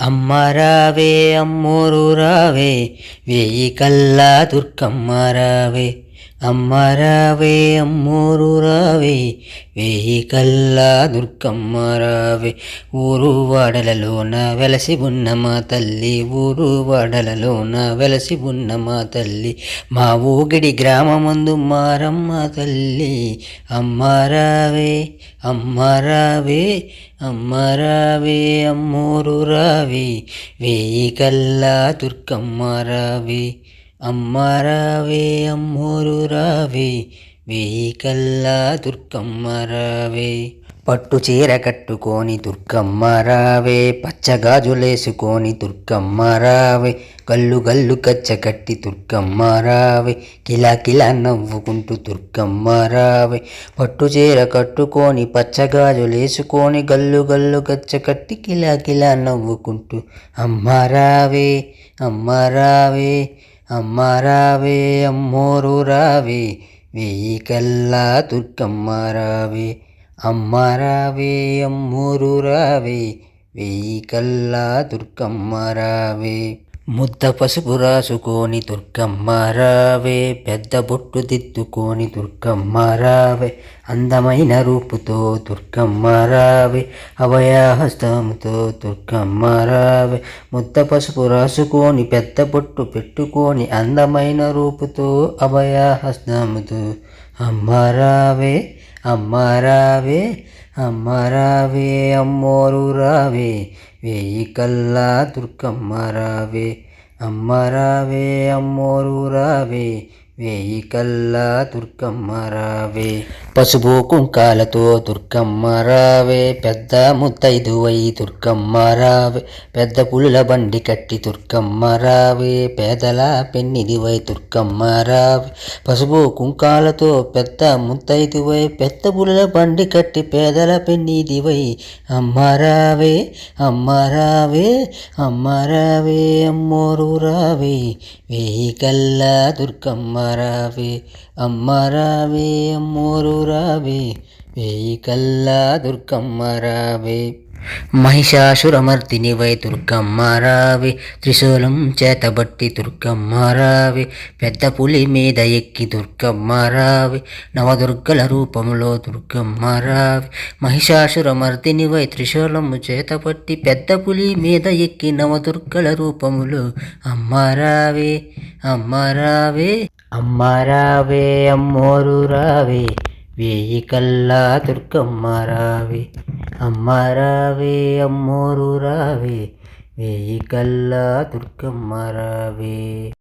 అమ్మ రావే అమ్మోరు రావే వేయి కల్లా దుర్గమ్మ రావే అమ్మ రావే అమ్మోరు రావే వేయి కల్లా దుర్గమ్మ రావే. ఊరు వాడలలోన వెలసి ఉన్న మా తల్లి ఊరు వాడలలోన వెలసి ఉన్న మా తల్లి. మా ఊగిడి గ్రామమందు మారమ్మ తల్లి. అమ్మ రావే అమ్మ రావే అమ్మ రావే అమ్మోరు రావే వేయి కల్లా దుర్గమ్మ రావే. అమ్మ రావే అమ్మోరు రావే వేయి కల్లా దుర్గమ్మ రావే పట్టు చీర కట్టుకొని దుర్గమ్మ రావే పచ్చగాజులేసుకొని దుర్గమ్మ రావే గల్లు గల్లు కచ్చ కట్టి దుర్గమ్మ రావే కిలా కిలా నవ్వుకుంటూ దుర్గమ్మ రావే పట్టు చీర కట్టుకొని పచ్చగాజులేసుకొని గల్లు గల్లు కచ్చ కట్టి కిలా కిలా నవ్వుకుంటూ అమ్మ రావే అమ్మ రావే అమ్మ రావే అమ్మోరు రావే వెయ్యి కల్లా దుర్గమ్మ రావే అమ్మ రావే అమ్మోరు రావే వెయ్యి కల్లా దుర్గమ్మ రావే ముద్ద పసుపు రాసుకొని దుర్గమ్మ రావే పెద్ద బొట్టు దిద్దుకొని దుర్గమ్మ రావే అందమైన రూపుతో దుర్గమ్మ రావే అభయహస్తముతో దుర్గమ్మ రావే. ముద్ద పసుపు రాసుకొని పెద్ద బొట్టు పెట్టుకొని అందమైన రూపుతో అభయహస్తముతో అమ్మ రావే అమ్మ రావే అమ్మ రావే అమ్మోరు రావే వేయి కల్లా వేయి కల్లా దుర్గమ్మ రావే. పసుపు కుంకాలతో దుర్గమ్మ రావే. పెద్ద ముత్తైదువై దుర్గమ్మ రావే. పెద్ద పులుల బండి కట్టి దుర్గమ్మ రావే. పేదల పెన్నిదివై దుర్గమ్మ రావే. పసుపు కుంకాలతో పెద్ద ముత్తైదువై పెద్ద పులుల బండి కట్టి పేదల పెన్నిదివై. అమ్మ రావే అమ్మ రావే అమ్మ రావే అమ్మోరు రావే. వేయి కల్లా దుర్గమ్మ రావే అమ్మ రావే అమ్మోరు రావే వేయి కల్లా దుర్గమ్మ రావే. మహిషాసురమర్దిని వై దుర్గమ్మ రావే త్రిశూలం చేతబట్టి దుర్గమ్మ రావే పెద్ద పులి మీద ఎక్కి దుర్గమ్మ రావే నవదుర్గల రూపంలో దుర్గమ్మ రావే. మహిషాసురమర్దిని వై త్రిశూలము చేతబట్టి పెద్ద పులి మీద ఎక్కి నవదుర్గల రూపములు అమ్మ రావే అమ్మ రావే. అమ్మ రావే అమ్మోరు రావే వేయి కల్లా దుర్గమ్మ రావే అమ్మ రావే అమ్మోరు రావే వేయి కల్లా దుర్గమ్మ రావే